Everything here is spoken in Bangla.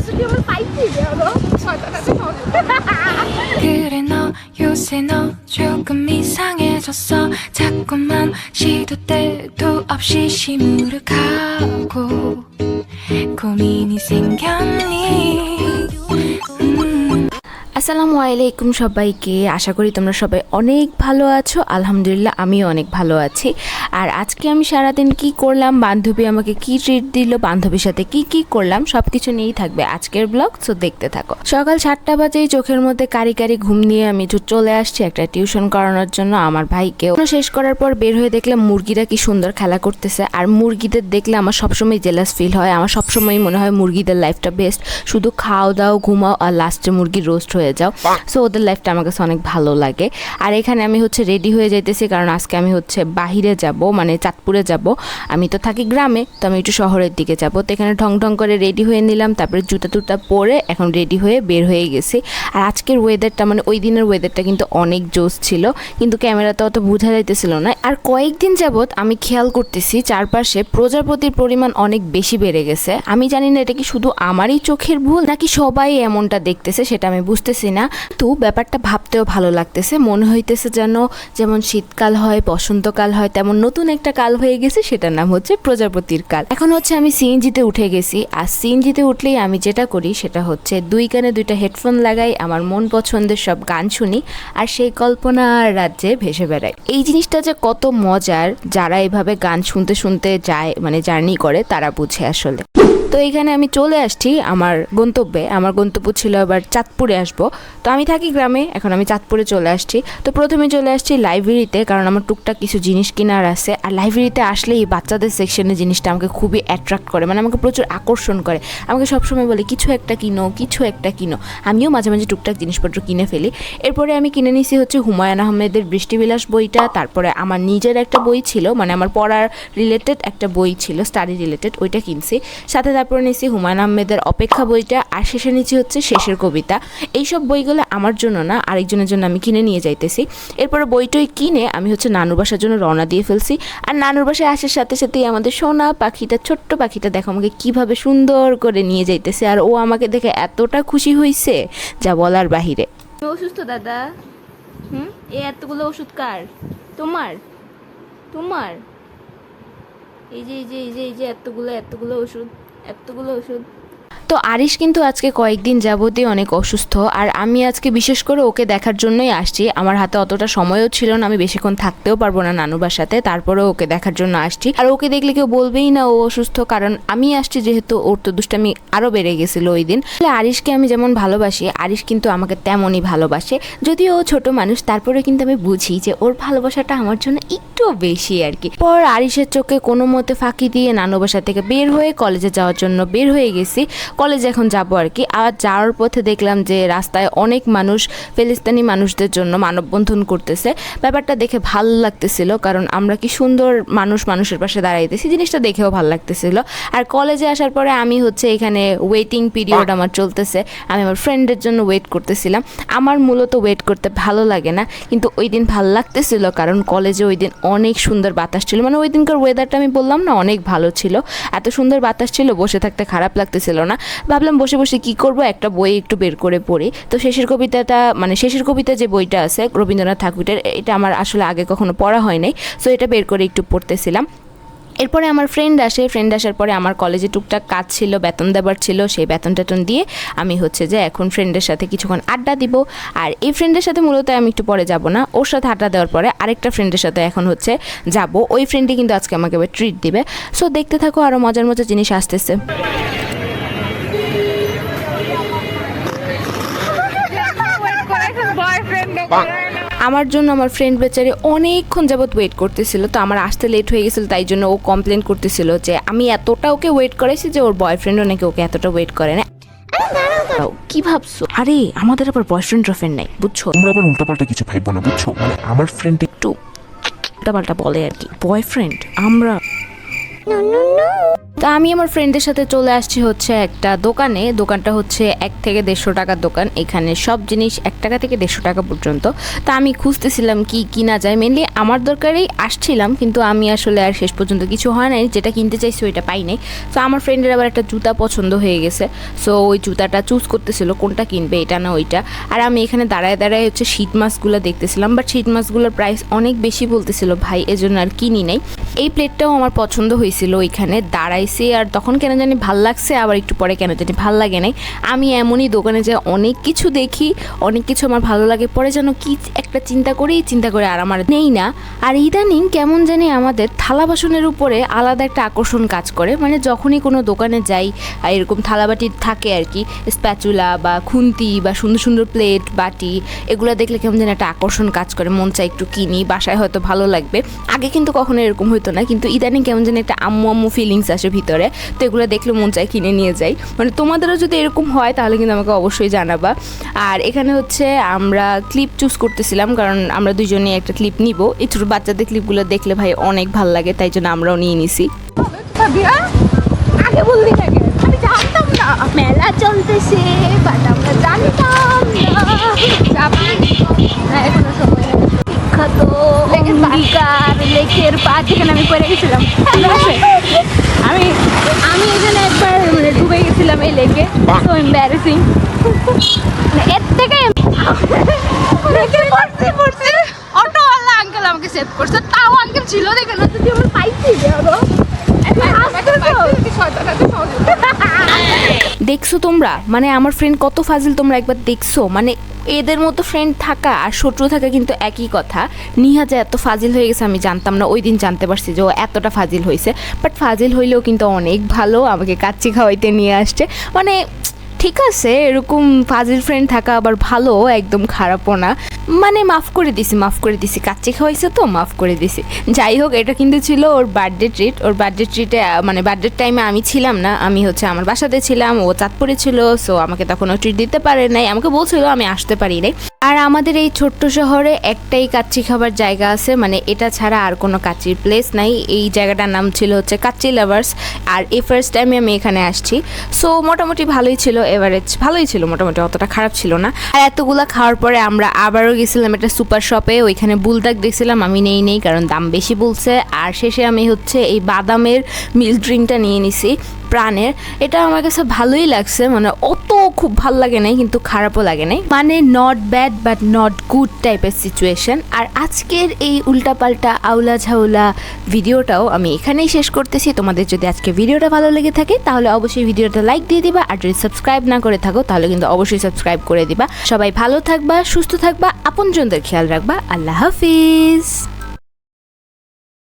수경을 파이팅이야 너. 요새 너 조금 이상해졌어 자꾸만 시도 때도 없이 시무룩하고 고민이 생겼니 음. আসসালামু আলাইকুম সবাইকে। আশা করি তোমরা সবাই অনেক ভালো আছো। আলহামদুলিল্লাহ, আমিও অনেক ভালো আছি। আর আজকে আমি সারাদিন কি করলাম, বান্ধবী আমাকে কি ট্রিট দিল, বান্ধবীর সাথে কি কি করলাম সব কিছু নিয়েই থাকবে আজকের ব্লগ সো দেখতে থাকো। সকাল সাতটা বাজেই চোখের মধ্যে কারি কারি ঘুম নিয়ে আমি তো চলে আসছি একটা টিউশন করানোর জন্য আমার ভাইকে ওখানে শেষ করার পর বের হয়ে দেখলাম মুরগিরা কি সুন্দর খেলা করতেছে। আর মুরগিদের দেখলে আমার সবসময় জেলাস ফিল হয়। আমার সবসময় মনে হয় মুরগিদের লাইফটা বেস্ট শুধু খাও দাও ঘুমাও, আর লাস্টে মুরগি রোস্ট হয়ে যাও। সো ওদের লাইফটা আমার কাছে অনেক ভালো লাগে। আর এখানে আমি হচ্ছে রেডি হয়ে যাইতেছি, কারণ আজকে আমি হচ্ছে বাহিরে যাব মানে চাঁদপুরে যাব। আমি তো থাকি গ্রামে, তো আমি একটু শহরের দিকে যাব। তো এখানে ঢং ঢং করে রেডি হয়ে নিলাম, তারপরে জুতা টুতা পরে এখন রেডি হয়ে বের হয়ে গেছি। আর আজকের ওয়েদারটা মানে ওই দিনের ওয়েদারটা কিন্তু অনেক জোস ছিল, কিন্তু ক্যামেরাতে অত বোঝা যাইতেছিল না। আর কয়েকদিন যাবৎ আমি খেয়াল করতেছি, চারপাশে প্রজাপতির পরিমাণ অনেক বেশি বেড়ে গেছে। আমি জানি না এটা কি শুধু আমারই চোখের ভুল, নাকি সবাই এমনটা দেখতেছে, সেটা আমি বুঝতেছি না। তো ব্যাপারটা ভাবতেও ভালো লাগতেছে। মনে হইতেছে যেন যেমন শীতকাল হয়, বসন্তকাল হয়, তেমন নতুন একটা কাল হয়ে গেছে, সেটার নাম হচ্ছে প্রজাপতির কাল। এখন হচ্ছে আমি সিএনজিতে উঠে গেছি। আর সিএনজিতে উঠলেই আমি যেটা করি, সেটা হচ্ছে দুই কানে দুইটা হেডফোন লাগাই, আমার মন পছন্দের সব গান শুনি, আর সেই কল্পনার রাজ্যে ভেসে বেড়াই। এই জিনিসটা যে কত মজার, যারা এভাবে গান শুনতে শুনতে যায় মানে জার্নি করে, তারা বুঝে আসলে। তো এইখানে আমি চলে আসছি আমার গন্তব্যে। আমার গন্তব্য ছিল আবার চাঁদপুরে আসব। তো আমি থাকি গ্রামে, এখন আমি চাঁদপুরে চলে আসছি। তো প্রথমে চলে আসছি লাইব্রেরিতে, কারণ আমার টুকটাক কিছু জিনিস কেনার আছে। আর লাইব্রেরিতে আসলেই এই বাচ্চাদের সেকশনের জিনিসটা আমাকে খুবই অ্যাট্রাক্ট করে মানে আমাকে প্রচুর আকর্ষণ করে। আমাকে সবসময় বলে, কিছু একটা কিনো, কিছু একটা কিনো। আমিও মাঝে মাঝে টুকটাক জিনিসপত্র কিনে ফেলি। এরপরে আমি কিনে নিছি হচ্ছে হুমায়ুন আহমেদের বৃষ্টিবিলাস বইটা। তারপরে আমার নিজের একটা বই ছিল মানে আমার পড়ার রিলেটেড একটা বই ছিল স্টাডি রিলেটেড ওইটা কিনছি। সাথে তারপরে নিছি হুমায়ুন আহমেদের অপেক্ষা বইটা, আর শেষে নিচ্ছি হচ্ছে শেষের কবিতা। এইসব বইগুলো আমার জন্য না, আরেকজনের জন্য আমি কিনে নিয়ে যাইতেছি। এরপরে বইটই কিনে আমি হচ্ছে নানুর বাসার জন্য রওনা দিয়ে ফেলছি। আর নানুর বাসায় আসার সাথে সাথেই আমাদের সোনা পাখিটা, ছোট্ট পাখিটা দেখো, আমাকে কীভাবে সুন্দর করে নিয়ে যাইতেছে। আর ও আমাকে দেখে এতটা খুশি হয়েছে যা বলার বাহিরে। অসুস্থ, দাদা? হুম? এই এতগুলো ওষুধ কার? তোমার? তোমার? এই যে এই যে এই যে এই যে, এতগুলো এতগুলো ওষুধ এতগুলো ওষুধ তো আরিশ কিন্তু আজকে কয়েকদিন যাবতই অনেক অসুস্থ, আর আমি আজকে বিশেষ করে ওকে দেখার জন্যই আসছি। আমার হাতে অতটা সময়ও ছিল না, আমি বেশিক্ষণ থাকতেও পারব না নানু বাসাতে তারপরে ওকে দেখার জন্য আসছি। আর ওকে দেখলে কেউ বলবেই না ও অসুস্থ, কারণ আমি আসছি যেহেতু ওর তো দুষ্টামি আরও বেড়ে গেছিল ওই দিন। তাহলে আরিশকে আমি যেমন ভালোবাসি, আরিশ কিন্তু আমাকে তেমনই ভালোবাসে। যদিও ও ছোট মানুষ তারপরে কিন্তু আমি বুঝি যে ওর ভালোবাসাটা আমার জন্য একটু বেশি আর কি। পর আরিশের চোখে কোনো মতে ফাঁকি দিয়ে নানু বাসা থেকে বের হয়ে কলেজে যাওয়ার জন্য বের হয়ে গেছি। কলেজে এখন যাব আর কি। আর যাওয়ার পথে দেখলাম যে রাস্তায় অনেক মানুষ, ফিলিস্তিনি মানুষদের জন্য মানববন্ধন করতেছে। ব্যাপারটা দেখে ভালো লাগতেছিল, কারণ আমরা কি সুন্দর মানুষ মানুষের পাশে দাঁড়াইতেছি, জিনিসটা দেখেও ভালো লাগতেছিল। আর কলেজে আসার পরে আমি হচ্ছে এখানে ওয়েটিং পিরিয়ড আমার চলতেছে। আমি আমার ফ্রেন্ডের জন্য ওয়েট করতেছিলাম। আমার মূলত ওয়েট করতে ভালো লাগে না, কিন্তু ওই দিন ভালো লাগতেছিল, কারণ কলেজে ওই দিন অনেক সুন্দর বাতাস ছিল। মানে ওই দিনকার ওয়েদারটা আমি বললাম না, অনেক ভালো ছিল। এত সুন্দর বাতাস ছিল, বসে থাকতে খারাপ লাগতেছিল না। ভাবলাম বসে বসে কি করব? একটা বই একটু বের করে পড়ি। তো শেষের কবিতাটা মানে শেষের কবিতা যে বইটা আছে, রবীন্দ্রনাথ ঠাকুরের, এটা আমার আসলে আগে কখনো পড়া হয় নাই। সো এটা বের করে একটু পড়তেছিলাম। এরপরে আমার ফ্রেন্ড আসে। ফ্রেন্ড আসার পরে আমার কলেজে টুকটাক কাজ ছিল, বেতন দেবার ছিল। সেই বেতন টেতন দিয়ে আমি হচ্ছে যে এখন ফ্রেন্ডের সাথে কিছুক্ষণ আড্ডা দিব। আর এই ফ্রেন্ডের সাথে মূলত আমি একটু পরে যাব না। ওর সাথে আড্ডা দেওয়ার পরে আরেকটা ফ্রেন্ডের সাথে এখন হচ্ছে যাব। ওই ফ্রেন্ডই কিন্তু আজকে আমাকে এবার ট্রিট দিবে। সো দেখতে থাকো আরও মজার মজার জিনিস আসতেছে। আমার জন্য আমার ফ্রেন্ড বেচারি অনেকক্ষণ যাবত ওয়েট করতেছিল তো আমার আসতে লেট হয়ে গেছিল তাই জন্য ও কমপ্লেন করতেছিল যে আমি এতটা ওকে ওয়েট করেছি যে ওর বয়ফ্রেন্ডও নাকি ওকে এতটা ওয়েট করে না। কি ভাবছ? আরে আমাদের আবার বয়ফ্রেন্ড ফ্রেন্ড নাই বুঝছ? তোমরা আবার উল্টাপাল্টা কিছু ভাইবো না বুঝছ? মানে আমার ফ্রেন্ড একটু উল্টাপাল্টা বলে আর কি। বয়ফ্রেন্ড আমরা তা আমি আমার ফ্রেন্ডের সাথে চলে আসছি হচ্ছে একটা দোকানে। দোকানটা হচ্ছে এক থেকে দেড়শো টাকার দোকান। এখানে সব জিনিস এক টাকা থেকে দেড়শো টাকা পর্যন্ত। তা আমি খুঁজতেছিলাম কি কিনা যায়। মেনলি আমার দরকারেই আসছিলাম, কিন্তু আমি আসলে আর শেষ পর্যন্ত কিছু হয় নাই। যেটা কিনতে চাইছি ওইটা পাই নাই। তো আমার ফ্রেন্ডের আবার একটা জুতা পছন্দ হয়ে গেছে। সো ওই জুতাটা চুজ করতেছিল, কোনটা কিনবে, এটা না ওইটা। আর আমি এখানে দাঁড়ায় দাঁড়ায় হচ্ছে শীত মাছগুলো দেখতেছিলাম। বাট শীত মাছগুলোর প্রাইস অনেক বেশি বলতেছিল, ভাই, এজন্য আর কিনি নাই। এই প্লেটটাও আমার পছন্দ হয়েছিল ওইখানে। দাঁড়াইছি আর তখন কেন জানি ভালো লাগছে, আবার একটু পরে কেন জানি ভালো লাগে নাই। আমি এমনই দোকানে যে অনেক কিছু দেখি, অনেক কিছু আমার ভালো লাগে, পরে যেন কি একটা চিন্তা করেই চিন্তা করে আর আমার নেই না। আর ইদানিং কেমন জানি আমাদের থালা বাসনের উপরে আলাদা একটা আকর্ষণ কাজ করে মানে যখনই কোনো দোকানে যাই এরকম থালাবাটি থাকে আর কি, স্প্যাচুলা বা খুন্তি বা সুন্দর সুন্দর প্লেট, বাটি, এগুলো দেখলে কেমন যেন একটা আকর্ষণ কাজ করে, মন চাই একটু কিনি, বাসায় হয়তো ভালো লাগবে। আগে কিন্তু কখনো এরকম হতো না, কিন্তু ইদানিং কেমন যেন একটা আম্মু আম্মু ফিলিংস আসে ভিতরে তো এগুলো দেখলে মন চাই কিনে নিয়ে যাই। মানে তোমাদেরও যদি এরকম হয় তাহলে কিন্তু আমাকে অবশ্যই জানাবা। আর এখানে হচ্ছে আমরা ক্লিপ চুজ করতেছিলাম কারণ আমরা দুজনেই একটা ক্লিপ নিব। এই ছোটো বাচ্চাদের ক্লিপগুলো দেখলে ভাই অনেক ভালো লাগে তাই জন্য আমরাও নিয়ে নিছি। আগে বললি নাকি আমি জানতাম না। মেলা চলতেছে বাট আমরা জানতাম না। এখনও সময় আছে। বিখ্যাত অঙ্গীকার লেকের পা যেখানে আমি পড়ে গেছিলাম। আমি এই লেকে তো এম্বারেসিং এর থেকে পড়ছি পড়তে অটোওয়ালা আঙ্কেল আমাকে সেভ করছে তাও আঙ্কেল ছিল দেখে না যদি আমার পাইছি আরও দেখছ তোমরা মানে আমার ফ্রেন্ড কত ফাজিল তোমরা একবার দেখছ মানে এদের মতো ফ্রেন্ড থাকা আর শত্রু থাকা কিন্তু একই কথা। নিহা যে এত ফাজিল হয়ে গেছে আমি জানতাম না ওই দিন জানতে পারছি যে ও এতটা ফাজিল হয়েছে বাট ফাজিল হইলেও কিন্তু অনেক ভালো, আমাকে কাচ্চি খাওয়াইতে নিয়ে আসছে। মানে ঠিক আছে, এরকম ফাজিল ফ্রেন্ড থাকা আবার ভালো, একদম খারাপও না। মানে মাফ করে দিছি, মাফ করে দিছি। কাচ্চি খাওয়াইছে তো, মাফ করে দিছি। যাই হোক, এটা কিন্তু ছিল ওর বার্থডে ট্রিট ওর বার্থডে ট্রিটে মানে বার্থডে টাইমে আমি ছিলাম না, আমি হচ্ছে আমার বাসাতে ছিলাম, ও চাঁদপুরে ছিল সো আমাকে তখন ও ট্রিট দিতে পারে নাই। আমাকে বলছিল, আমি আসতে পারি নাই। আর আমাদের এই ছোট্ট শহরে একটাই কাচ্চি খাবার জায়গা আছে মানে এটা ছাড়া আর কোনো কাচ্চির প্লেস নাই। এই জায়গাটার নাম ছিল হচ্ছে কাচ্চি লাভার্স আর এই ফার্স্ট টাইমে আমি এখানে আসছি। সো মোটামুটি ভালোই ছিল এভারেজ ভালোই ছিল, মোটামুটি অতটা খারাপ ছিল না। আর এতগুলা খাওয়ার পরে আমরা আবারও গেছিলাম একটা সুপার শপে ওইখানে বুলদাক দেখছিলাম, আমি নেই নেই, কারণ দাম বেশি বলছে। আর শেষে আমি হচ্ছে এই বাদামের মিল্ক ড্রিঙ্কটা নিয়ে নিছি, প্রাণের। এটা আমার কাছে ভালোই লাগছে মানে অত খুব ভালো লাগে নাই, কিন্তু খারাপও লাগে নাই। মানে not bad but not good টাইপের সিচুয়েশন আর আজকের এই উল্টাপাল্টা আউলা ঝাউলা ভিডিওটাও আমি এখানেই শেষ করতেছি। তোমাদের যদি আজকে ভিডিওটা ভালো লেগে থাকে, তাহলে অবশ্যই ভিডিওটা লাইক দিয়ে দিবা। আর যদি সাবস্ক্রাইব না করে থাকো, তাহলে কিন্তু অবশ্যই সাবস্ক্রাইব করে দিবা। সবাই ভালো থাকবা, সুস্থ থাকবা, আপনজনদের খেয়াল রাখবা। আল্লাহ হাফিজ।